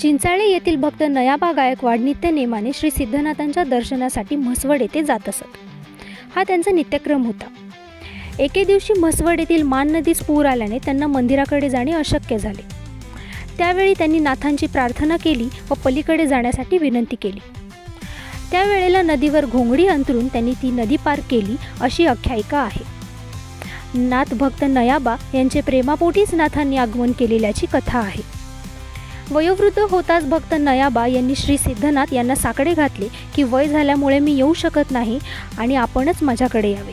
चिंचाळे येथील भक्त नयाबा गायकवाड नित्यनेमाने श्री सिद्धनाथांच्या दर्शनासाठी म्हसवड येथे जात असत. हा त्यांचा नित्यक्रम होता. एके दिवशी म्हसवड येथील मान नदीस पूर आल्याने त्यांना मंदिराकडे जाणे अशक्य झाले. त्यावेळी त्यांनी नाथांची प्रार्थना केली व पलीकडे जाण्यासाठी विनंती केली. त्यावेळेला नदीवर घोंगडी अंतरून त्यांनी ती नदी पार केली अशी आख्यायिका आहे. नाथ भक्त नयाबा यांचे प्रेमापोटीच नाथांनी आगमन केलेल्याची कथा आहे. वयोवृद्ध होताच भक्त नयाबा यांनी श्री सिद्धनाथ यांना साकडे घातले की वय झाल्यामुळे मी येऊ शकत नाही आणि आपणच माझ्याकडे यावे.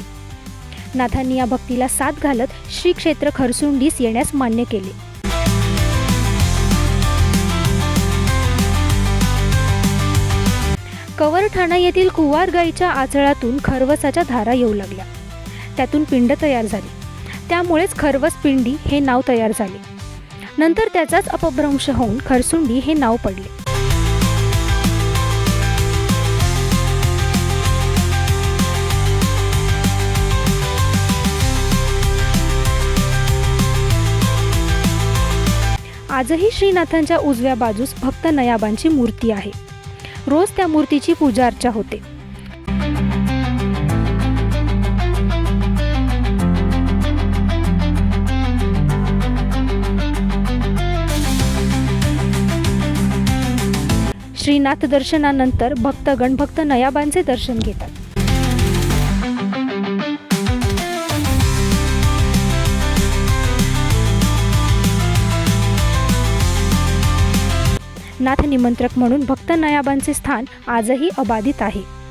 नाथांनी या भक्तीला साथ घालत श्री क्षेत्र खरसुंडीस येण्यास मान्य केले. कवरठाणा येथील कुवार गाईच्या आचळातून खरवसाच्या धारा येऊ लागल्या. त्यातून पिंड तयार झाली. त्यामुळेच खरवस पिंडी हे नाव तयार झाले. नंतर त्याचाच अपभ्रंश होऊन खरसुंडी हे नाव पडले. आजही श्रीनाथांच्या उजव्या बाजूस भक्त नयाबांची मूर्ती आहे. रोज त्या मूर्तीची पूजा अर्चा होते. श्रीनाथ दर्शनानंतर भक्तगण भक्त नयाबांचे दर्शन घेतात. नाथ निमंत्रक म्हणून भक्त नयाबांचे स्थान आजही अबाधित आहे.